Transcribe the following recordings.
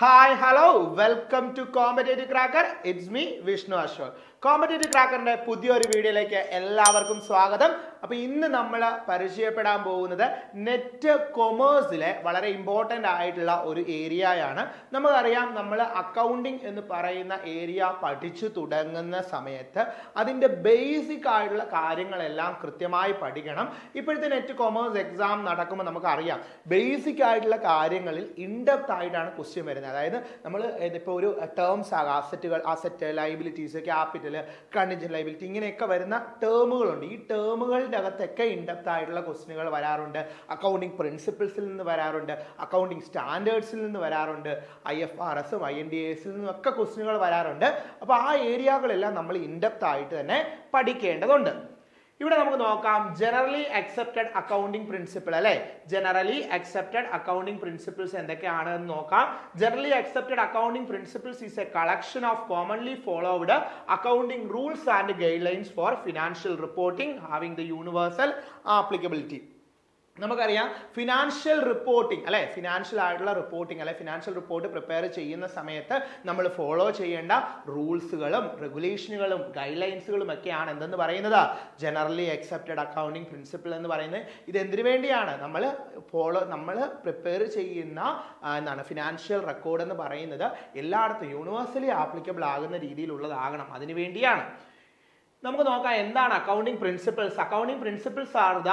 Hi hello welcome to competitive cracker it's me Vishnu Ashok competitive ക്രാക്കറിന്റെ പുതിയൊരു വീഡിയോയിലേക്ക് എല്ലാവർക്കും സ്വാഗതം. അപ്പൊ ഇന്ന് നമ്മൾ പരിചയപ്പെടാൻ പോകുന്നത് നെറ്റ് കൊമേഴ്സിലെ വളരെ ഇമ്പോർട്ടന്റ് ആയിട്ടുള്ള ഒരു ഏരിയയാണ് നമുക്കറിയാം നമ്മൾ അക്കൗണ്ടിങ് എന്ന് പറയുന്ന ഏരിയ പഠിച്ചു തുടങ്ങുന്ന സമയത്ത് അതിന്റെ ബേസിക് ആയിട്ടുള്ള കാര്യങ്ങളെല്ലാം കൃത്യമായി പഠിക്കണം. ഇപ്പോഴത്തെ നെറ്റ് കൊമേഴ്സ് എക്സാം നടക്കുമ്പോൾ നമുക്കറിയാം ബേസിക് ആയിട്ടുള്ള കാര്യങ്ങളിൽ ഇൻഡെപ്ത് ആയിട്ടാണ് ക്വസ്റ്റ്യൻ വരുന്നത്. അതായത് നമ്മൾ ഇപ്പോൾ ഒരു ടേംസ് ആകാം അസറ്റുകൾ asset liabilities capital contingent liability ഇങ്ങനെയൊക്കെ വരുന്ന ടേമുകളുണ്ട് ഈ ടേമുകളുടെ അകത്തൊക്കെ ഇൻഡെപ്ത് ആയിട്ടുള്ള ക്വസ്റ്റിനുകൾ വരാറുണ്ട്. അക്കൗണ്ടിങ് പ്രിൻസിപ്പിൾസിൽ നിന്ന് വരാറുണ്ട്. അക്കൗണ്ടിങ് സ്റ്റാൻഡേർഡ്സിൽ നിന്ന് വരാറുണ്ട്. ഐ എഫ് ആർ എസും ഐ എൻ ഡി എസിൽ നിന്നും ഒക്കെ ക്വസ്റ്റിനുകൾ വരാറുണ്ട്. അപ്പോൾ ആ ഏരിയകളെല്ലാം നമ്മൾ ഇൻഡെപ്ത് ആയിട്ട് തന്നെ പഠിക്കേണ്ടതുണ്ട്. ഇവിടെ നമുക്ക് നോക്കാം ജനറലി അക്സെപ്റ്റഡ് അക്കൗണ്ടിംഗ് പ്രിൻസിപ്പിൾ അല്ലെ? ജനറലി അക്സെപ്റ്റഡ് അക്കൗണ്ടിംഗ് പ്രിൻസിപ്പിൾസ് എന്തൊക്കെയാണ് എന്ന് നോക്കാം. Generally accepted accounting principles is a collection of commonly followed accounting rules and guidelines for financial reporting having the universal applicability നമുക്കറിയാം ഫിനാൻഷ്യൽ റിപ്പോർട്ടിംഗ് അല്ലെ? Financial ആയിട്ടുള്ള reporting അല്ലെ? Financial report prepare ചെയ്യുന്ന സമയത്ത് നമ്മൾ ഫോളോ ചെയ്യേണ്ട റൂൾസുകളും റെഗുലേഷനുകളും ഗൈഡ് ലൈൻസുകളും ഒക്കെയാണ് എന്തെന്ന് പറയുന്നത്? ജനറലി അക്സെപ്റ്റഡ് അക്കൗണ്ടിങ് പ്രിൻസിപ്പിൾ എന്ന് പറയുന്നത്. ഇത് എന്തിനു വേണ്ടിയാണ്? നമ്മൾ ഫോളോ നമ്മൾ പ്രിപ്പയർ ചെയ്യുന്ന എന്താണ് ഫിനാൻഷ്യൽ റെക്കോർഡ് എന്ന് പറയുന്നത് എല്ലായിടത്തും യൂണിവേഴ്സലി ആപ്ലിക്കബിൾ ആകുന്ന രീതിയിലുള്ളതാകണം. അതിനു വേണ്ടിയാണ്. നമുക്ക് നോക്കാം എന്താണ് accounting principles accounting principles are the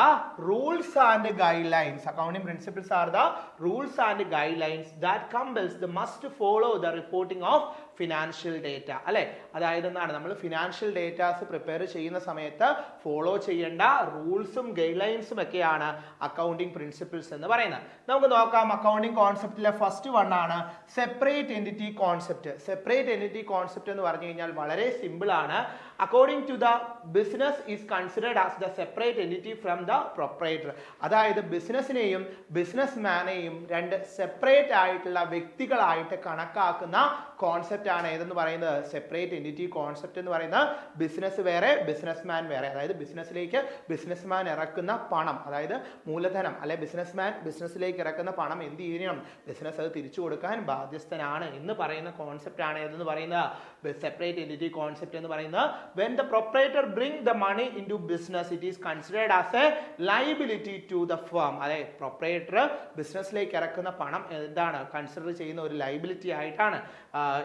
rules and guidelines accounting principles are the rules and guidelines that compels the must follow the reporting of financial data അല്ലെ? അതായത് എന്താണ്? നമ്മൾ ഫിനാൻഷ്യൽ ഡേറ്റാസ് പ്രിപ്പയർ ചെയ്യുന്ന സമയത്ത് ഫോളോ ചെയ്യേണ്ട റൂൾസും ഗൈഡ് ലൈൻസും ഒക്കെയാണ് accounting principles എന്ന് പറയുന്നത്. നമുക്ക് നോക്കാം അക്കൗണ്ടിങ് കോൺസെപ്റ്റിലെ ഫസ്റ്റ് വൺ ആണ് separate entity concept separate entity concept എന്ന് പറഞ്ഞു കഴിഞ്ഞാൽ വളരെ സിമ്പിൾ ആണ്. According to the business is considered as the separate entity from the proprietor അതായത് ബിസിനസ്സിനെയും ബിസിനസ് മാനെയും രണ്ട് സെപ്പറേറ്റ് ആയിട്ടുള്ള വ്യക്തികളായിട്ട് കണക്കാക്കുന്ന കോൺസെപ്റ്റ് ആണ് ഏതെന്ന് പറയുന്നത്? സെപ്പറേറ്റ് എന്റിറ്റി കോൺസെപ്റ്റ് എന്ന് പറയുന്നത് ബിസിനസ് വേറെ ബിസിനസ് മാൻ വേറെ. അതായത് ബിസിനസ്സിലേക്ക് ബിസിനസ് മാൻ ഇറക്കുന്ന പണം അതായത് മൂലധനം അല്ലെ ബിസിനസ് മാൻ ബിസിനസ്സിലേക്ക് ഇറക്കുന്ന പണം എന്ത് ചെയ്യണം? ബിസിനസ് അത് തിരിച്ചു കൊടുക്കാൻ ബാധ്യസ്ഥനാണ് എന്ന് പറയുന്ന കോൺസെപ്റ്റ് ആണ് ഏതെന്ന് പറയുന്നത്? സെപ്പറേറ്റ് എന്റിറ്റി കോൺസെപ്റ്റ് എന്ന് പറയുന്നത്. When the proprietor bring the money in to business it is considered as a liability to the firm അതെ പ്രൊപ്പറേറ്റർ ബിസിനസ്സിലേക്ക് ഇറക്കുന്ന പണം എന്താണ്? കൺസിഡർ ചെയ്യുന്ന ഒരു ലൈബിലിറ്റി ആയിട്ടാണ്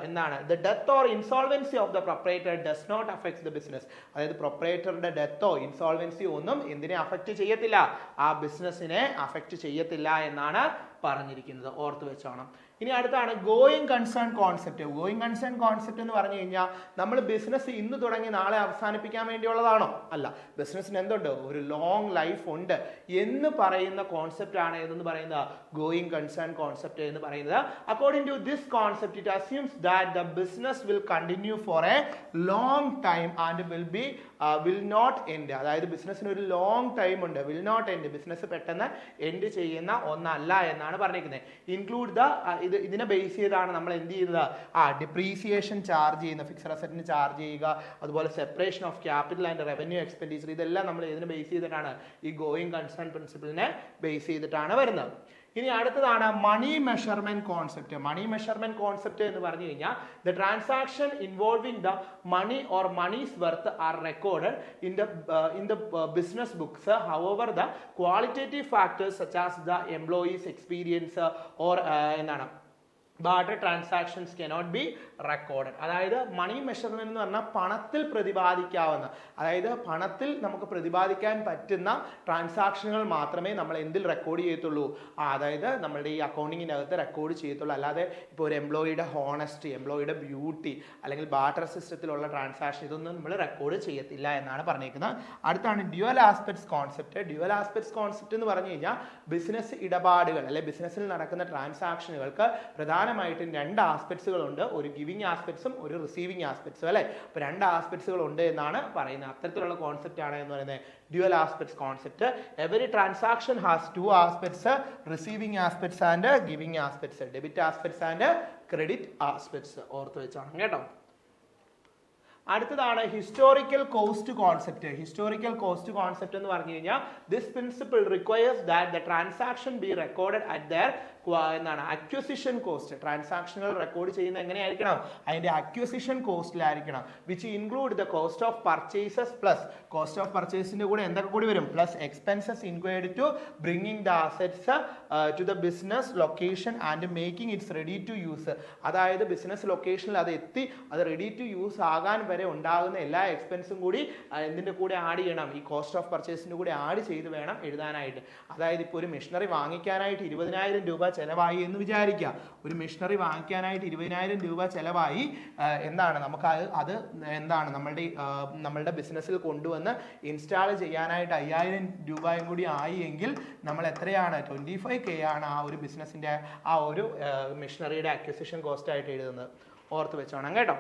എന്താണ് the death or insolvency of the proprietor does not affect the business അതായത് പ്രൊപ്പറേറ്ററുടെ ഡെത്തോ ഇൻസോൾവൻസിയോ ഒന്നും എന്തിനെ അഫക്റ്റ് ചെയ്യത്തില്ല? ആ ബിസിനസ്സിനെ അഫക്റ്റ് ചെയ്യത്തില്ല എന്നാണ് പറഞ്ഞിരിക്കുന്നത്. ഓർത്ത് വെച്ചോണം. ഇനി അടുത്താണ് going concern concept going concern concept എന്ന് പറഞ്ഞു കഴിഞ്ഞാൽ നമ്മൾ ബിസിനസ് ഇന്ന് തുടങ്ങി നാളെ അവസാനിപ്പിക്കാൻ വേണ്ടിയുള്ളതാണോ? അല്ല. ബിസിനസ്സിന് എന്തുണ്ട്? ഒരു ലോങ് ലൈഫ് ഉണ്ട്. എന്ന് പറയുന്ന കോൺസെപ്റ്റ് ആണ് എന്ന് പറയുന്നത്? ഗോയിങ് കൺസേൺ കോൺസെപ്റ്റ് എന്ന് പറയുന്നത്. According to this concept it assumes that the business will continue for a long time and will be will not end അതായത് ബിസിനസ്സിന് ഒരു ലോങ് ടൈം ഉണ്ട്. വിൽ നോട്ട് എൻഡ് ബിസിനസ് പെട്ടെന്ന് എൻഡ് ചെയ്യുന്ന ഒന്നല്ല എന്നാണ് പറഞ്ഞിരിക്കുന്നത്. ഇൻക്ലൂഡ് ദ ഇത് ഇതിനെ ബേസ് ചെയ്താണ് നമ്മൾ എന്ത് ചെയ്യുന്നത്? ആ ഡിപ്രീസിയേഷൻ ചാർജ് ചെയ്യുന്ന ഫിക്സഡ് അസറ്റിന് ചാർജ് ചെയ്യുക അതുപോലെ separation of capital and revenue expenditure ഇതെല്ലാം നമ്മൾ ഇതിനെ ബേസ് ചെയ്തിട്ടാണ് ഈ ഗോയിങ് കൺസേൺ പ്രിൻസിപ്പിളിനെ ബേസ് ചെയ്തിട്ടാണ് വരുന്നത്. ഇനി അടുത്തതാണ് money measurement concept money measurement concept എന്ന് പറഞ്ഞു കഴിഞ്ഞാൽ the transaction involving the money or moneys worth are record in the in the business books how over the qualitative factors such as the employees experience or എന്താണ് barter transactions cannot be record അതായത് money measurement എന്ന് പറഞ്ഞാൽ പണത്തിൽ പ്രതിപാദിക്കാവുന്ന അതായത് പണത്തിൽ നമുക്ക് പ്രതിപാദിക്കാൻ പറ്റുന്ന ട്രാൻസാക്ഷനുകൾ മാത്രമേ നമ്മൾ എന്തിൽ റെക്കോർഡ് ചെയ്യത്തുള്ളൂ? അതായത് നമ്മളുടെ ഈ അക്കൗണ്ടിങ്ങിന്റെ അകത്ത് റെക്കോർഡ് ചെയ്യത്തുള്ളൂ. അല്ലാതെ ഇപ്പോൾ ഒരു എംപ്ലോയിയുടെ ഹോണസ്റ്റി എംപ്ലോയിയുടെ ബ്യൂട്ടി അല്ലെങ്കിൽ ബാർട്ടർ സിസ്റ്റത്തിലുള്ള ട്രാൻസാക്ഷൻ ഇതൊന്നും നമ്മൾ റെക്കോർഡ് ചെയ്യത്തില്ല എന്നാണ് പറഞ്ഞിരിക്കുന്നത്. അടുത്താണ് dual aspects concept dual aspects concept എന്ന് പറഞ്ഞു കഴിഞ്ഞാൽ ബിസിനസ് ഇടപാടുകൾ അല്ലെ ബിസിനസ്സിൽ നടക്കുന്ന ട്രാൻസാക്ഷനുകൾക്ക് പ്രധാനമായിട്ടും രണ്ട് ആസ്പെക്ട്സുകളുണ്ട് ഒരു ഗിവിങ് ആസ്പെക്ട്സും ഒരു റിസീവിങ് ആസ്പെക്ട്സും അല്ലേ? അപ്പോൾ രണ്ട് ആസ്പെക്ട്സുകൾ ഉണ്ട് എന്നാണ് പറയുന്നത്. അത്തരത്തിലുള്ള കോൺസെപ്റ്റ് ആണ് എന്ന് പറയുന്നത് dual aspects concept every transaction has two aspects receiving aspects and giving aspects debit aspects and credit aspects ഓർത്ത് വെച്ചാണ് കേട്ടോ. അടുത്തതാണ് historical cost concept historical cost concept എന്ന് പറഞ്ഞു കഴിഞ്ഞാൽ this principle requires that the transaction be recorded at their എന്താണ് acquisition cost ട്രാൻസാക്ഷനുകൾ record ചെയ്യുന്ന എങ്ങനെയായിരിക്കണം? അതിന്റെ acquisition കോസ്റ്റിലായിരിക്കണം which include the cost of purchases plus cost of പർച്ചേസിന്റെ കൂടെ എന്തൊക്കെ കൂടി വരും? Plus expenses incurred to bringing the assets to the business location and making its ready to use അതായത് ബിസിനസ് ലൊക്കേഷനിൽ അത് എത്തി അത് റെഡി ടു യൂസ് ആകാൻ വരെ ഉണ്ടാകുന്ന എല്ലാ എക്സ്പെൻസും കൂടി എന്തിന്റെ എന്തിന്റെ കൂടെ ആഡ് ചെയ്യണം? ഈ കോസ്റ്റ് ഓഫ് പർച്ചേസിന്റെ കൂടെ ആഡ് ചെയ്ത് വേണം എഴുതാനായിട്ട്. അതായത് ഇപ്പോൾ ഒരു മെഷീനറി വാങ്ങിക്കാനായിട്ട് ഇരുപതിനായിരം രൂപ ചെലവായി എന്ന് വിചാരിക്കുക. ഒരു മെഷീനറി വാങ്ങിക്കാനായിട്ട് ഇരുപതിനായിരം രൂപ ചിലവായി എന്താണ്? നമുക്ക് അത് എന്താണ്? നമ്മളുടെ നമ്മളുടെ ബിസിനസ്സിൽ കൊണ്ടുവന്ന് ഇൻസ്റ്റാൾ ചെയ്യാനായിട്ട് അയ്യായിരം രൂപയും കൂടി ആയി എങ്കിൽ നമ്മൾ എത്രയാണ്? ട്വന്റി ഫൈവ് കെ ആണ് ആ ഒരു ബിസിനസ്സിന്റെ ആ ഒരു മെഷീനറിയുടെ അക്വിസിഷൻ കോസ്റ്റ് ആയിട്ട് എഴുതുന്നത്. ഓർത്ത് വെച്ചോണം കേട്ടോ.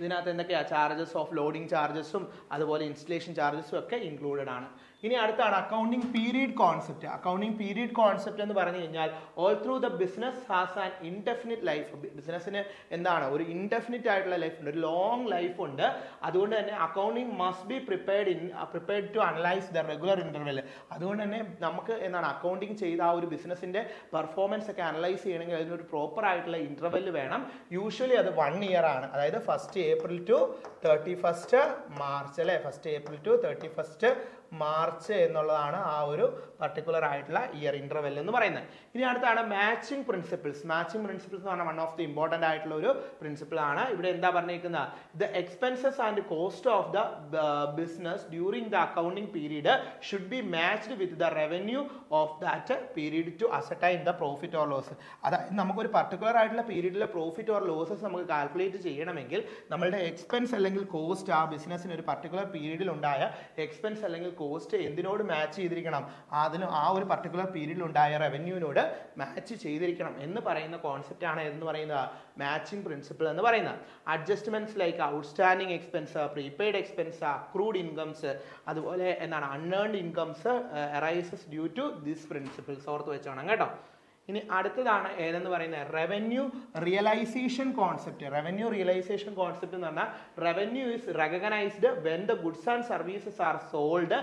ഇതിനകത്ത് എന്തൊക്കെയാണ് ചാർജസ് ഓഫ് ലോഡിംഗ് ചാർജസും അതുപോലെ ഇൻസ്റ്റലേഷൻ ചാർജസും ഒക്കെ ഇൻക്ലൂഡഡ് ആണ്. ഇനി അടുത്താണ് accounting period concept accounting period concept എന്ന് പറഞ്ഞു കഴിഞ്ഞാൽ all through the business has an indefinite life ബിസിനസ്സിന് എന്താണ്? ഒരു ഇൻഡെഫിനിറ്റ് ആയിട്ടുള്ള ലൈഫ് ഉണ്ട്. ഒരു ലോങ് ലൈഫ് ഉണ്ട്. അതുകൊണ്ട് തന്നെ accounting must be prepared in prepared to analyse the regular interval അതുകൊണ്ട് തന്നെ നമുക്ക് എന്താണ്? അക്കൗണ്ടിങ് ചെയ്ത ആ ഒരു ബിസിനസിന്റെ പെർഫോമൻസ് ഒക്കെ അനലൈസ് ചെയ്യണമെങ്കിൽ അതിനൊരു പ്രോപ്പർ ആയിട്ടുള്ള ഇന്റർവെൽ വേണം. യൂഷ്വലി അത് വൺ ഇയർ ആണ്. അതായത് first April to thirty first March അല്ലേ? First April to thirty first March എന്നുള്ളതാണ് ആ ഒരു പർട്ടിക്കുലർ ആയിട്ടുള്ള ഇയർ ഇന്റർവെൽ എന്ന് പറയുന്നത്. ഇനി അടുത്താണ് മാച്ചിങ് പ്രിൻസിപ്പിൾസ് മാച്ചിങ് പ്രിൻസിപ്പിൾസ് എന്ന് പറഞ്ഞാൽ വൺ ഓഫ് ദി ഇമ്പോർട്ടന്റ് ആയിട്ടുള്ള ഒരു പ്രിൻസിപ്പിൾ ആണ്. ഇവിടെ എന്താ പറഞ്ഞിരിക്കുന്നത്? The expenses and cost of the business during the accounting period should be matched with the revenue of that period to ascertain the profit or loss അതായത് നമുക്കൊരു particular ആയിട്ടുള്ള പീരീഡിലെ പ്രോഫിറ്റ് ഓർ ലോസസ് നമുക്ക് calculate ചെയ്യണമെങ്കിൽ നമ്മളുടെ expense അല്ലെങ്കിൽ cost ആ ബിസിനസ്സിന് ഒരു പർട്ടിക്കുലർ പീരീഡിൽ ഉണ്ടായ എക്സ്പെൻസ് അല്ലെങ്കിൽ കോസ്റ്റ് എന്തിനോട് മാച്ച് ചെയ്തിരിക്കണം? അതിന് ആ ഒരു പർട്ടിക്കുലർ പീരീഡിൽ ഉണ്ടായ റവന്യൂവിനോട് മാച്ച് ചെയ്തിരിക്കണം എന്ന് പറയുന്ന കോൺസെപ്റ്റ് ആണ് എന്ന് പറയുന്നത്. മാച്ചിങ് പ്രിൻസിപ്പിൾ എന്ന് പറയുന്നത്. Adjustments like outstanding expense prepaid expense accrued incomes അതുപോലെ എന്താണ് unearned incomes arises due to this principles ഓർത്ത് വെച്ചോണം കേട്ടോ. ഇനി അടുത്തതാണ് ഏതെന്ന് പറയുന്നത്? Revenue realisation concept revenue realisation concept എന്ന് പറഞ്ഞാൽ revenue is recognised when the goods and services are sold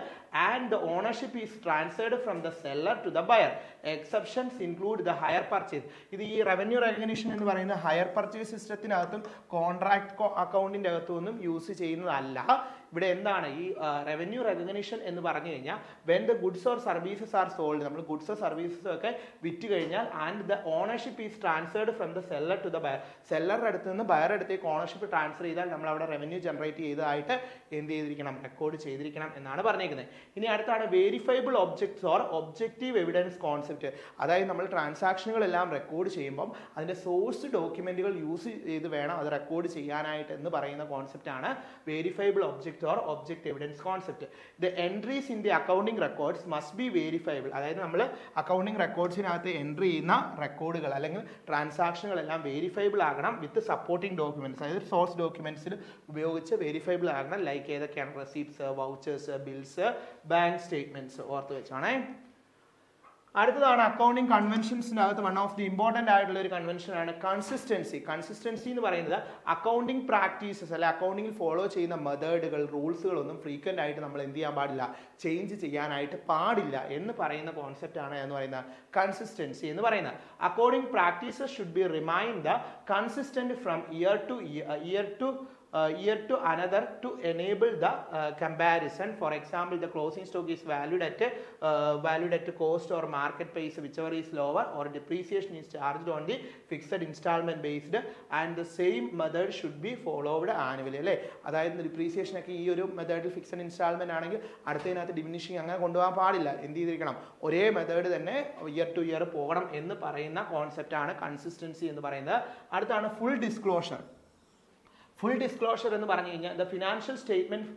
and the ownership is transferred from the seller to the buyer exceptions include the hire purchase ഇത് ഈ revenue recognition എന്ന് പറയുന്നത് higher purchase സിസ്റ്റത്തിനകത്തും contract അക്കൗണ്ടിന്റെ അകത്തും ഒന്നും use ചെയ്യുന്നതല്ല. ഇവിടെ എന്താണ്? ഈ റവന്യൂ റെക്കഗ്നീഷൻ എന്ന് പറഞ്ഞു കഴിഞ്ഞാൽ when the goods or services are sold നമ്മൾ ഗുഡ്സ് സർവീസസ് ഒക്കെ വിറ്റ് കഴിഞ്ഞാൽ and the ownership is transferred from the seller to the buyer സെല്ലറുടെ അടുത്ത് നിന്ന് ബയർ അടുത്തേക്ക് ഓണർഷിപ്പ് ട്രാൻസ്ഫർ ചെയ്താൽ നമ്മൾ അവിടെ റവന്യൂ ജനറേറ്റ് ചെയ്തതായിട്ട് എന്ത് ചെയ്തിരിക്കണം? റെക്കോർഡ് ചെയ്തിരിക്കണം എന്നാണ് പറഞ്ഞിരിക്കുന്നത് ഇനി അടുത്താണ് verifiable objects or objective evidence concept അതായത് നമ്മൾ ട്രാൻസാക്ഷനുകളെല്ലാം റെക്കോർഡ് ചെയ്യുമ്പം അതിന്റെ സോഴ്സ് ഡോക്യുമെന്റുകൾ യൂസ് ചെയ്ത് വേണം അത് റെക്കോർഡ് ചെയ്യാനായിട്ട് എന്ന് പറയുന്ന കോൺസെപ്റ്റാണ് verifiable object or object evidence concept the entries in the accounting records must be verifiable അതായത് നമ്മൾ അക്കൗണ്ടിംഗ് റെക്കോർഡ്സിനകത്ത് എൻട്രി ചെയ്യുന്ന റെക്കോർഡുകൾ അല്ലെങ്കിൽ ട്രാൻസാക്ഷനുകളെല്ലാം വേരിഫൈബിൾ ആകണം വിത്ത് സപ്പോർട്ടിംഗ് ഡോക്യുമെന്റ്സ് അതായത് സോഴ്സ് ഡോക്യുമെന്റ്സിൽ ഉപയോഗിച്ച് വേരിഫൈബിൾ ആകണം. ലൈക്ക് ഏതൊക്കെയാണ്? Receipts vouchers bills bank statements ഓർത്ത് വെച്ചാണേ. അടുത്തതാണ് അക്കൗണ്ടിങ് കൺവെൻഷൻസിന്റെ അകത്ത് വൺ ഓഫ് ദി ഇമ്പോർട്ടന്റ് ആയിട്ടുള്ള ഒരു കൺവെൻഷൻ ആണ് കൺസിസ്റ്റൻസി കൺസിസ്റ്റൻസി എന്ന് പറയുന്നത് അക്കൗണ്ടിങ് പ്രാക്ടീസസ് അല്ലെ അക്കൗണ്ടിങ്ങിൽ ഫോളോ ചെയ്യുന്ന മെത്തേഡുകൾ റൂൾസുകളൊന്നും ഫ്രീക്വന്റ് ആയിട്ട് നമ്മൾ എന്ത് ചെയ്യാൻ പാടില്ല ചേഞ്ച് ചെയ്യാനായിട്ട് പാടില്ല എന്ന് പറയുന്ന കോൺസെപ്റ്റ് ആണ് എന്ന് പറയുന്നത് കൺസിസ്റ്റൻസി എന്ന് പറയുന്നത്. Accounting practices should be remained the consistent from year to year to year to another to enable the uh, comparison. For example, the closing stock is valued at uh, valued at cost or market price, whichever is lower, or depreciation is charged on the fixed installment based, and the same method should be followed annually. അല്ലേ അതായത് depreciation ഒക്കെ ഈ ഒരു മെത്തേഡിൽ fixed instalment ആണെങ്കിൽ അടുത്തതിനകത്ത് diminishing അങ്ങനെ കൊണ്ടുപോകാൻ പാടില്ല എന്ത് ചെയ്തിരിക്കണം ഒരേ മെത്തേഡ് തന്നെ ഇയർ ടു ഇയർ പോകണം എന്ന് പറയുന്ന കോൺസെപ്റ്റ് കൺസിസ്റ്റൻസി എന്ന് പറയുന്നത് അടുത്താണ് ഫുൾ ഡിസ്ക്ലോഷർ ഫുൾ ഡിസ്ക്ലോഷർ എന്ന് പറഞ്ഞു കഴിഞ്ഞാൽ the financial statement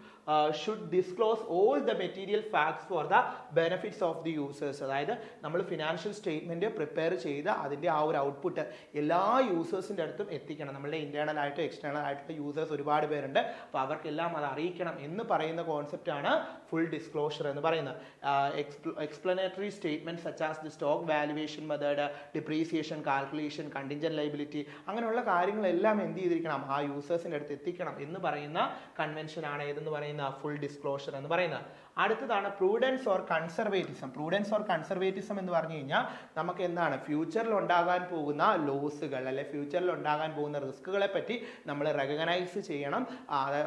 should disclose all the material facts for the benefits of the users അതായത് നമ്മൾ ഫിനാൻഷ്യൽ സ്റ്റേറ്റ്മെന്റ് പ്രിപ്പയർ ചെയ്ത് അതിന്റെ ആ ഒരു ഔട്ട്പുട്ട് എല്ലാ യൂസേഴ്സിന്റെ അടുത്തും എത്തിക്കണം. നമ്മളുടെ ഇന്റേണൽ ആയിട്ടും എക്സ്റ്റേണൽ ആയിട്ടുള്ള യൂസേഴ്സ് ഒരുപാട് പേരുണ്ട്. അപ്പോൾ അവർക്കെല്ലാം അത് അറിയിക്കണം എന്ന് പറയുന്ന കോൺസെപ്റ്റാണ് ഫുൾ ഡിസ്ക്ലോഷർ എന്ന് പറയുന്നത്. Explanatory statement such as the stock valuation method depreciation calculation contingent liability അങ്ങനെയുള്ള കാര്യങ്ങളെല്ലാം എന്ത് ചെയ്തിരിക്കണം? ആ യൂസേഴ്സിന്റെ അടുത്ത് എത്തിക്കണം എന്ന് പറയുന്ന കൺവെൻഷൻ ആണ് ഏതെന്ന് പറയുന്ന ഫുൾ ഡിസ്ക്ലോഷർ എന്ന് പറയുന്നത് അടുത്തതാണ് prudence or conservatism prudence or conservatism എന്ന് പറഞ്ഞു കഴിഞ്ഞാൽ നമുക്ക് എന്താണ്? ഫ്യൂച്ചറിൽ ഉണ്ടാകാൻ പോകുന്ന ലോസുകൾ അല്ലെ ഫ്യൂച്ചറിൽ ഉണ്ടാകാൻ പോകുന്ന റിസ്കുകളെ പറ്റി നമ്മൾ റെക്കഗ്നൈസ് ചെയ്യണം.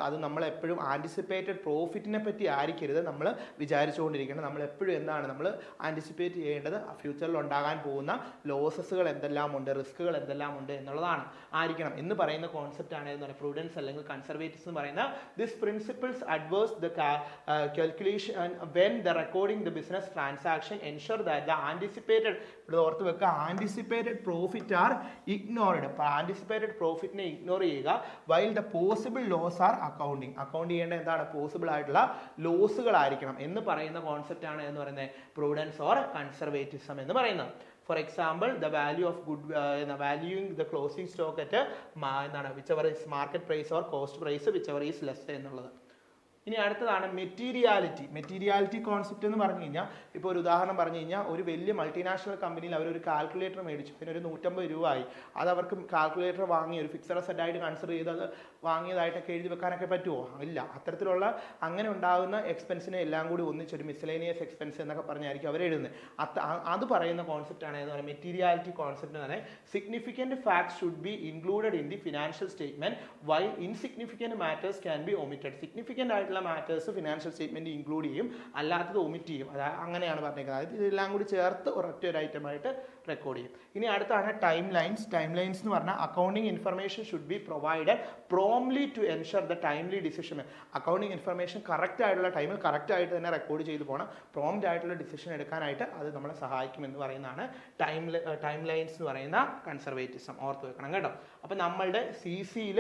അത് നമ്മൾ എപ്പോഴും ആന്റിസിപ്പേറ്റഡ് പ്രോഫിറ്റിനെ പറ്റി ആയിരിക്കരുത്. നമ്മൾ വിചാരിച്ചുകൊണ്ടിരിക്കണം. നമ്മൾ എപ്പോഴും എന്താണ്? നമ്മൾ ആന്റിസിപ്പേറ്റ് ചെയ്യേണ്ടത് ഫ്യൂച്ചറിൽ ഉണ്ടാകാൻ പോകുന്ന ലോസസുകൾ എന്തെല്ലാം ഉണ്ട്? റിസ്കുകൾ എന്തെല്ലാം ഉണ്ട് എന്നുള്ളതാണ്. ആയിരിക്കണം. എന്ന് പറയുന്ന കോൺസെപ്റ്റ് ആണ് പ്രൂഡൻസ് അല്ലെങ്കിൽ കൺസർവേറ്റീവ്സ് എന്ന് പറയുന്ന this principles adverse the calculation when the recording the business transaction ensure that the anticipated ഇവിടെ ഓർത്ത് വെക്കുക ആന്റിസിപ്പേറ്റഡ് പ്രോഫിറ്റ് ആർ ഇഗ്നോർഡ് അപ്പോൾ ആന്റിസിപ്പേറ്റഡ് പ്രോഫിറ്റിനെ ഇഗ്നോർ ചെയ്യുക while the possible loss are accounting account ചെയ്യേണ്ട എന്താണ്? പോസിബിൾ ആയിട്ടുള്ള ലോസുകളായിരിക്കണം എന്ന് പറയുന്ന കോൺസെപ്റ്റ് ആണ് എന്ന് പറയുന്നത് പ്രൂഡൻസ് ഓർ കൺസർവേറ്റിസം എന്ന് പറയുന്നത്. For example the value of good valuing the closing stock at എന്താണ് whichever is market price or cost price whichever is less എന്നുള്ളത്. ഇനി അടുത്തതാണ് മെറ്റീരിയാലിറ്റി മെറ്റീരിയാലിറ്റി കോൺസെപ്റ്റ് എന്ന് പറഞ്ഞു കഴിഞ്ഞാൽ ഇപ്പോൾ ഒരു ഉദാഹരണം പറഞ്ഞു കഴിഞ്ഞാൽ ഒരു വലിയ മൾട്ടിനാഷണൽ കമ്പനിയിൽ അവർ ഒരു കാൽക്കുലേറ്റർ മേടിച്ചു. ഒരു നൂറ്റമ്പത് രൂപ ആയി. അത് അവർക്ക് കാൽക്കുലേറ്റർ വാങ്ങി ഒരു ഫിക്സഡ് സെറ്റ് ആയിട്ട് കൺസിഡർ ചെയ്ത് അത് വാങ്ങിയതായിട്ടൊക്കെ എഴുതി വെക്കാനൊക്കെ പറ്റുമോ ഇല്ല. അത്തരത്തിലുള്ള അങ്ങനെ ഉണ്ടാകുന്ന എക്സ്പെൻസിനെ എല്ലാം കൂടി ഒന്നിച്ചൊരു മിസ്ലേനിയസ് എക്സ്പെൻസ് എന്നൊക്കെ പറഞ്ഞായിരിക്കും അവർ എഴുതുന്നത് അത് അത് പറയുന്ന കോൺസെപ്റ്റ് ആണ് എന്ന് പറയുന്നത് മെറ്റീരിയാലിറ്റി കോൺസെപ്റ്റ് എന്ന് പറയുന്നത് significant facts should be included in the financial statement why insignificant matters can be omitted significant ആയിട്ടുള്ള മാറ്റേഴ്സ് ഫിനാൻഷ്യൽ സ്റ്റേറ്റ്മെന്റ് ഇൻക്ലൂഡ് ചെയ്യും അല്ലാത്തത് ഒമിറ്റ് ചെയ്യും. അതായത് അങ്ങനെയാണ് പറഞ്ഞേക്കുന്നത്. അതായത് ഇതെല്ലാം കൂടി ചേർത്ത് ഒരൊറ്റ ഒരു ഐറ്റമായിട്ട് റെക്കോർഡ് ചെയ്യും. ഇനി അടുത്താണ് ടൈം ലൈൻസ് ടൈം ലൈൻസ് എന്ന് പറഞ്ഞാൽ accounting information should be provided promptly to ensure the timely decision accounting information correct ആയിട്ടുള്ള ടൈമിൽ കറക്റ്റ് ആയിട്ട് തന്നെ റെക്കോർഡ് ചെയ്ത് പോകണം പ്രോംപ്റ്റ് ആയിട്ടുള്ള ഡിസിഷൻ എടുക്കാനായിട്ട് അത് നമ്മളെ സഹായിക്കും എന്ന് പറയുന്നതാണ് ടൈം ടൈം ലൈൻസ് എന്ന് പറയുന്ന കൺസർവേറ്റിസം ഓർത്ത് വെക്കണം കേട്ടോ. അപ്പോൾ നമ്മളുടെ സി സിയിൽ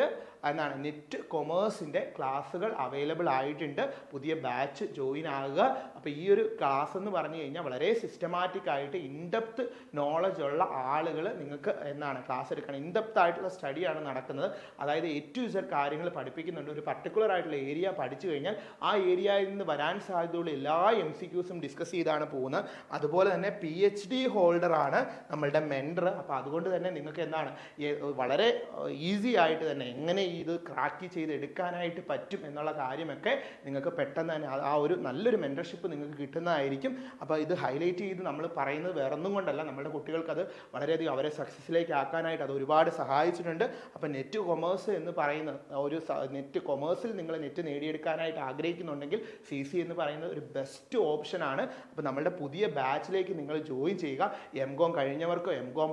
എന്താണ്? നെറ്റ് കൊമേഴ്സിന്റെ ക്ലാസ്സുകൾ അവൈലബിൾ ആയിട്ടുണ്ട്. പുതിയ ബാച്ച് ജോയിൻ ആകുക. അപ്പോൾ ഈ ഒരു ക്ലാസ് എന്ന് പറഞ്ഞു കഴിഞ്ഞാൽ വളരെ സിസ്റ്റമാറ്റിക് ആയിട്ട് ഇൻഡെപ്ത് നോളജ് ഉള്ള ആളുകൾ നിങ്ങൾക്ക് എന്നാണ് ക്ലാസ് എടുക്കണം. ഇൻഡെപ്ത് ആയിട്ടുള്ള സ്റ്റഡിയാണ് നടക്കുന്നത്. അതായത് എ ടു ഇസഡ് കാര്യങ്ങൾ പഠിപ്പിക്കുന്നുണ്ട്. ഒരു പർട്ടിക്കുലർ ആയിട്ടുള്ള ഏരിയ പഠിച്ചു കഴിഞ്ഞാൽ ആ ഏരിയയിൽ നിന്ന് വരാൻ സാധ്യതയുള്ള എല്ലാ എം സി ക്യൂസും ഡിസ്കസ് ചെയ്താണ് പോകുന്നത്. അതുപോലെ തന്നെ പി എച്ച് ഡി ഹോൾഡറാണ് നമ്മളുടെ മെൻഡർ അപ്പോൾ അതുകൊണ്ട് തന്നെ നിങ്ങൾക്ക് എന്താണ്? വളരെ ഈസി ആയിട്ട് തന്നെ എങ്ങനെ ഇത് ക്രാക്ക് ചെയ്ത് എടുക്കാനായിട്ട് പറ്റും എന്നുള്ള കാര്യമൊക്കെ നിങ്ങൾക്ക് പെട്ടെന്ന് തന്നെ ആ- ഒരു നല്ലൊരു മെന്റർഷിപ്പ് നിങ്ങൾക്ക് കിട്ടുന്നതായിരിക്കും. അപ്പോൾ ഇത് ഹൈലൈറ്റ് ചെയ്ത് നമ്മൾ പറയുന്നത് വേറൊന്നും കൊണ്ടല്ല. നമ്മുടെ കുട്ടികൾക്ക് അത് വളരെയധികം അവരെ സക്സസ്സിലേക്ക് ആക്കാനായിട്ട് അത് ഒരുപാട് സഹായിച്ചിട്ടുണ്ട്. അപ്പോൾ നെറ്റ് കൊമേഴ്സ് എന്ന് പറയുന്ന ഒരു നെറ്റ് കൊമേഴ്സിൽ നിങ്ങൾ നെറ്റ് നേടിയെടുക്കാനായിട്ട് ആഗ്രഹിക്കുന്നുണ്ടെങ്കിൽ സി സി എന്ന് പറയുന്ന ഒരു ബെസ്റ്റ് ഓപ്ഷൻ ആണ്. അപ്പോൾ നമ്മളുടെ പുതിയ ബാച്ചിലേക്ക് നിങ്ങൾ ജോയിൻ ചെയ്യുക. എം കോം കഴിഞ്ഞവർക്കോ എം കോം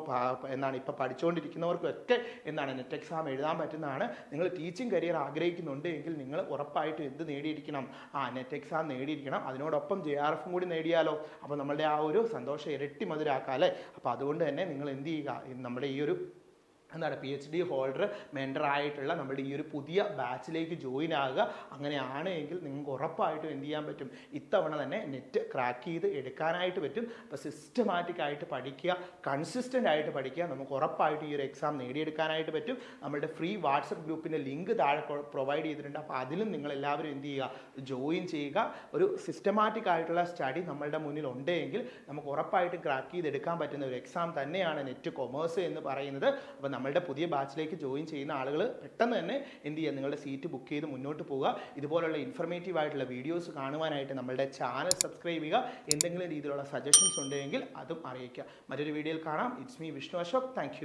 എന്നാണ് ഇപ്പോൾ പഠിച്ചുകൊണ്ടിരിക്കുന്നവർക്കും ഒക്കെ എന്താണ് നെറ്റ് എക്സാം എഴുതാൻ പറ്റുന്നതാണ്. നിങ്ങൾ ടീച്ചിങ് കരിയർ ആഗ്രഹിക്കുന്നുണ്ട് എങ്കിൽ നിങ്ങൾ ഉറപ്പായിട്ടും എന്ത് നേടിയിരിക്കണം ആ നെറ്റ് എക്സാം നേടിയിരിക്കണം. അതിനോടൊപ്പം ജെ ആർ എഫും കൂടി നേടിയാലോ? അപ്പോൾ നമ്മളുടെ ആ ഒരു സന്തോഷം ഇരട്ടി മധുരാക്കാം അല്ലേ? അപ്പോൾ അതുകൊണ്ട് തന്നെ നിങ്ങൾ എന്ത് ചെയ്യുക? നമ്മുടെ ഈ ഒരു എന്താണ് പി എച്ച് ഡി ഹോൾഡർ മെൻഡറായിട്ടുള്ള നമ്മുടെ ഈ ഒരു പുതിയ ബാച്ചിലേക്ക് ജോയിൻ ആകുക. അങ്ങനെയാണ് എങ്കിൽ നിങ്ങൾക്ക് ഉറപ്പായിട്ടും എന്ത് ചെയ്യാൻ പറ്റും? ഇത്തവണ തന്നെ നെറ്റ് ക്രാക്ക് ചെയ്ത് എടുക്കാനായിട്ട് പറ്റും. അപ്പോൾ സിസ്റ്റമാറ്റിക് ആയിട്ട് പഠിക്കുക കൺസിസ്റ്റന്റ് ആയിട്ട് പഠിക്കുക. നമുക്ക് ഉറപ്പായിട്ടും ഈ ഒരു എക്സാം നേടിയെടുക്കാനായിട്ട് പറ്റും. നമ്മുടെ ഫ്രീ വാട്സപ്പ് ഗ്രൂപ്പിന്റെ ലിങ്ക് താഴെ പ്രൊവൈഡ് ചെയ്തിട്ടുണ്ട്. അപ്പോൾ അതിലും നിങ്ങൾ എല്ലാവരും എന്ത് ചെയ്യുക? ജോയിൻ ചെയ്യുക. ഒരു സിസ്റ്റമാറ്റിക് ആയിട്ടുള്ള സ്റ്റഡി നമ്മളുടെ മുന്നിൽ ഉണ്ടെങ്കിൽ നമുക്ക് ഉറപ്പായിട്ടും ക്രാക്ക് ചെയ്ത് എടുക്കാൻ പറ്റുന്ന ഒരു എക്സാം തന്നെയാണ് നെറ്റ് കൊമേഴ്സ് എന്ന് പറയുന്നത്. അപ്പോൾ നമ്മളുടെ പുതിയ ബാച്ചിലേക്ക് ജോയിൻ ചെയ്യുന്ന ആളുകൾ പെട്ടെന്ന് തന്നെ എന്ത് ചെയ്യുക? നിങ്ങളുടെ സീറ്റ് ബുക്ക് ചെയ്ത് മുന്നോട്ട് പോവുക. ഇതുപോലുള്ള ഇൻഫർമേറ്റീവ് ആയിട്ടുള്ള വീഡിയോസ് കാണുവാനായിട്ട് നമ്മളുടെ ചാനൽ സബ്സ്ക്രൈബ് ചെയ്യുക. എന്തെങ്കിലും രീതിയിലുള്ള സജഷൻസ് ഉണ്ടെങ്കിൽ അതും അറിയിക്കുക. മറ്റൊരു വീഡിയോയിൽ കാണാം. It's me Vishnu Ashok thank